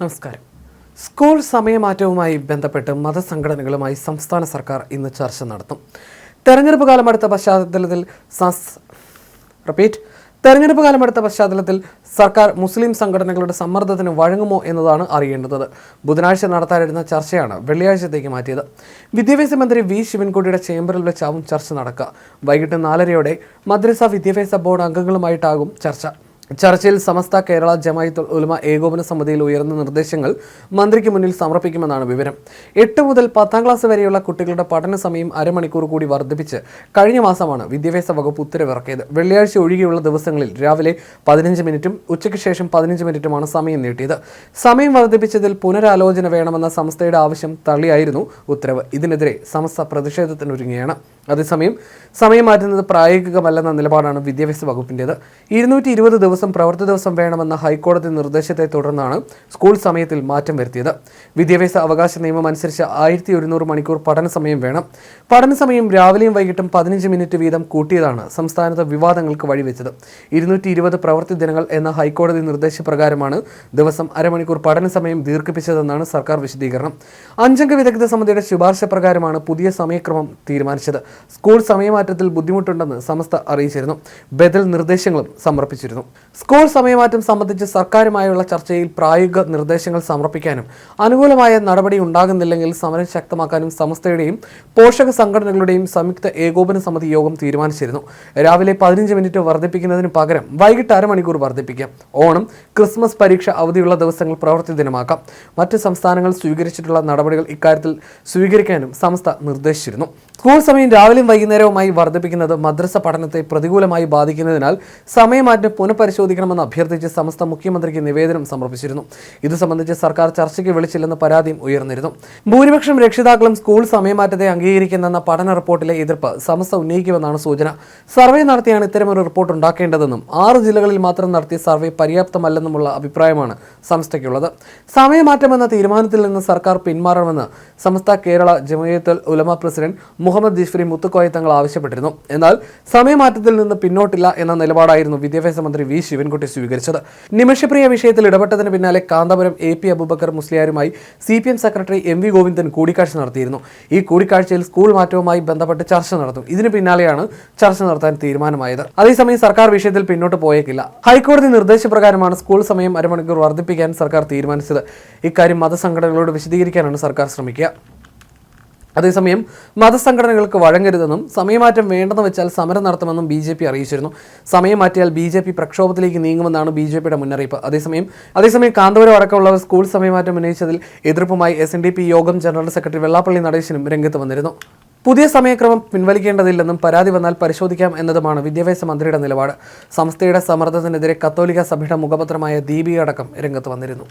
നമസ്കാരം. സ്കൂൾ സമയമാറ്റവുമായി ബന്ധപ്പെട്ട് മതസംഘടനകളുമായി സംസ്ഥാന സർക്കാർ ഇന്ന് ചർച്ച നടത്തും. തെരഞ്ഞെടുപ്പ് കാലം അടുത്ത പശ്ചാത്തലത്തിൽ റിപ്പീറ്റ് തെരഞ്ഞെടുപ്പ് കാലം അടുത്ത പശ്ചാത്തലത്തിൽ സർക്കാർ മുസ്ലിം സംഘടനകളുടെ സമ്മർദ്ദത്തിന് വഴങ്ങുമോ എന്നതാണ് അറിയേണ്ടത്. ബുധനാഴ്ച നടത്താനിരുന്ന ചർച്ചയാണ് വെള്ളിയാഴ്ചത്തേക്ക് മാറ്റിയത്. വിദ്യാഭ്യാസ മന്ത്രി വി. ശിവൻകുട്ടിയുടെ ചേംബറിൽ വെച്ചാവും ചർച്ച നടക്കുക. വൈകിട്ട് നാലരയോടെ മദ്രസ വിദ്യാഭ്യാസ ബോർഡ് അംഗങ്ങളുമായിട്ടാകും ചർച്ച. ചർച്ചയിൽ സമസ്ത കേരള ജമായത്തുൽ ഉലമ ഏകോപന സമിതിയിൽ ഉയർന്ന നിർദ്ദേശങ്ങൾ മന്ത്രിക്ക് മുന്നിൽ സമർപ്പിക്കുമെന്നാണ് വിവരം. എട്ട് മുതൽ പത്താം ക്ലാസ് വരെയുള്ള കുട്ടികളുടെ പഠന സമയം അരമണിക്കൂർ കൂടി വർദ്ധിപ്പിച്ച് കഴിഞ്ഞ മാസമാണ് വിദ്യാഭ്യാസ വകുപ്പ് ഉത്തരവിറക്കിയത്. വെള്ളിയാഴ്ച ഒഴികെയുള്ള ദിവസങ്ങളിൽ രാവിലെ പതിനഞ്ച് മിനിറ്റും ഉച്ചയ്ക്ക് ശേഷം പതിനഞ്ച് മിനിറ്റുമാണ് സമയം നീട്ടിയത്. സമയം വർദ്ധിപ്പിച്ചതിൽ പുനരാലോചന വേണമെന്ന സംസ്ഥയുടെ ആവശ്യം തള്ളിയായിരുന്നു ഉത്തരവ്. ഇതിനെതിരെ സമസ്ത പ്രതിഷേധത്തിനൊരുങ്ങുകയാണ്. അതേസമയം സമയം മാറ്റുന്നത് പ്രായോഗികമല്ലെന്ന നിലപാടാണ് വിദ്യാഭ്യാസ വകുപ്പിന്റേത് ഇരുന്നൂറ്റി ഇരുപത് ദിവസം പ്രവൃത്തി ദിവസം വേണമെന്ന ഹൈക്കോടതി നിർദ്ദേശത്തെ തുടർന്നാണ് സ്കൂൾ സമയത്തിൽ മാറ്റം വരുത്തിയത്. വിദ്യാഭ്യാസ അവകാശ നിയമം അനുസരിച്ച് ആയിരത്തി ഒരുന്നൂറ് മണിക്കൂർ പഠന സമയം വേണം. പഠന സമയം രാവിലെയും വൈകിട്ടും പതിനഞ്ച് മിനിറ്റ് വീതം കൂട്ടിയതാണ് സംസ്ഥാനത്ത് വിവാദങ്ങൾക്ക് വഴിവെച്ചത്. ഇരുന്നൂറ്റി ഇരുപത് പ്രവൃത്തി ദിനങ്ങൾ എന്ന ഹൈക്കോടതി നിർദ്ദേശപ്രകാരമാണ് ദിവസം അരമണിക്കൂർ പഠന സമയം ദീർഘിപ്പിച്ചതെന്നാണ് സർക്കാർ വിശദീകരണം. അഞ്ചംഗ വിദഗ്ധ സമിതിയുടെ ശുപാർശ പ്രകാരമാണ് പുതിയ സമയക്രമം തീരുമാനിച്ചത്. സ്കൂൾ സമയമാറ്റത്തിൽ ബുദ്ധിമുട്ടുണ്ടെന്ന് സമസ്ത അറിയിച്ചിരുന്നു. ബദൽ നിർദ്ദേശങ്ങളും സമർപ്പിച്ചിരുന്നു. സ്കൂൾ സമയമാറ്റം സംബന്ധിച്ച് സർക്കാരുമായുള്ള ചർച്ചയിൽ പ്രായോഗിക നിർദ്ദേശങ്ങൾ സമർപ്പിക്കാനും അനുകൂലമായ നടപടി ഉണ്ടാകുന്നില്ലെങ്കിൽ സമരം ശക്തമാക്കാനും സമസ്തയുടെയും പോഷക സംഘടനകളുടെയും സംയുക്ത ഏകോപന സമിതി യോഗം തീരുമാനിച്ചിരുന്നു. രാവിലെ പതിനഞ്ച് മിനിറ്റ് വർദ്ധിപ്പിക്കുന്നതിന് പകരം വൈകിട്ട് അരമണിക്കൂർ വർദ്ധിപ്പിക്കാം. ഓണം ക്രിസ്മസ് പരീക്ഷ അവധിയുള്ള ദിവസങ്ങൾ പ്രവൃത്തി ദിനമാക്കാം. മറ്റ് സംസ്ഥാനങ്ങൾ സ്വീകരിച്ചിട്ടുള്ള നടപടികൾ ഇക്കാര്യത്തിൽ സ്വീകരിക്കാനും സംസ്ഥ നിർദ്ദേശിച്ചിരുന്നു. സ്കൂൾ സമയം രാവിലെയും വൈകുന്നേരവുമായി വർദ്ധിപ്പിക്കുന്നത് മദ്രസ പഠനത്തെ പ്രതികൂലമായി ബാധിക്കുന്നതിനാൽ സമയമാറ്റം പുനഃപരിശോധിക്കണമെന്ന് അഭ്യർത്ഥിച്ച് സമസ്ത മുഖ്യമന്ത്രിക്ക് നിവേദനം സമർപ്പിച്ചിരുന്നു. ഇത് സംബന്ധിച്ച് സർക്കാർ ചർച്ചയ്ക്ക് വിളിച്ചില്ലെന്ന പരാതിയും ഉയർന്നിരുന്നു. ഭൂരിപക്ഷം രക്ഷിതാക്കളും സ്കൂൾ സമയമാറ്റത്തെ അംഗീകരിക്കുന്നെന്ന പഠന റിപ്പോർട്ടിലെ എതിർപ്പ് സമസ്ത ഉന്നയിക്കുമെന്നാണ് സൂചന. സർവേ നടത്തിയാണ് ഇത്തരമൊരു റിപ്പോർട്ട് ഉണ്ടാക്കേണ്ടതെന്നും ആറ് ജില്ലകളിൽ മാത്രം നടത്തിയ സർവേ പര്യാപ്തമല്ലെന്നുമുള്ള അഭിപ്രായമാണ് സംസ്ഥയ്ക്കുള്ളത് സമയമാറ്റമെന്ന തീരുമാനത്തിൽ നിന്ന് സർക്കാർ പിന്മാറണമെന്ന് സമസ്ത കേരള ജമയത്തുൽ ഉലമ പ്രസിഡന്റ് മുഹമ്മദ് ജിഫ്രി മുത്തുക്കോയ തങ്ങൾ ആവശ്യപ്പെട്ടിരുന്നു. എന്നാൽ സമയമാറ്റത്തിൽ നിന്ന് പിന്നോട്ടില്ല എന്ന നിലപാടായിരുന്നു വിദ്യാഭ്യാസ മന്ത്രി വി ശിവൻകുട്ടി സ്വീകരിച്ചത്. നിമിഷപ്രിയ വിഷയത്തിൽ ഇടപെട്ടതിന് പിന്നാലെ Kanthapuram A P Abubakar മുസ്ലിയാരുമായി C P M secretary M V Govindan കൂടിക്കാഴ്ച നടത്തിയിരുന്നു. ഈ കൂടിക്കാഴ്ചയിൽ സ്കൂൾ മാറ്റവുമായി ബന്ധപ്പെട്ട് ചർച്ച നടത്തും ഇതിന് പിന്നാലെയാണ് ചർച്ച നടത്താൻ തീരുമാനമായത്. അതേസമയം സർക്കാർ വിഷയത്തിൽ പിന്നോട്ട് പോയേക്കില്ല. ഹൈക്കോടതി നിർദ്ദേശപ്രകാരമാണ് സ്കൂൾ സമയം അരമണിക്കൂർ വർദ്ധിപ്പിക്കാൻ സർക്കാർ തീരുമാനിച്ചത്. ഇക്കാര്യം മതസംഘടനകളോട് വിശദീകരിക്കാനാണ് സർക്കാർ ശ്രമിക്കുക. അതേസമയം മതസംഘടനകൾക്ക് വഴങ്ങരുതെന്നും സമയമാറ്റം വേണ്ടെന്ന് വെച്ചാൽ സമരം നടത്തുമെന്നും ബി ജെ പി അറിയിച്ചിരുന്നു. സമയം മാറ്റിയാൽ ബി ജെ പി പ്രക്ഷോഭത്തിലേക്ക് നീങ്ങുമെന്നാണ് ബി ജെ പിയുടെ മുന്നറിയിപ്പ്. അതേസമയം അതേസമയം കാന്തപുരം അടക്കമുള്ളവർ സ്കൂൾ സമയമാറ്റം ഉന്നയിച്ചതിൽ എതിർപ്പുമായി S N D P Yogam general secretary Vellappally നടേശനും രംഗത്ത് വന്നിരുന്നു. പുതിയ സമയക്രമം പിൻവലിക്കേണ്ടതില്ലെന്നും പരാതി വന്നാൽ പരിശോധിക്കാം എന്നതുമാണ് വിദ്യാഭ്യാസ മന്ത്രിയുടെ നിലപാട്. സംസ്ഥയുടെ സമ്മർദ്ദത്തിനെതിരെ കത്തോലിക്ക സഭയുടെ മുഖപത്രമായ ദീപിക അടക്കം രംഗത്ത് വന്നിരുന്നു.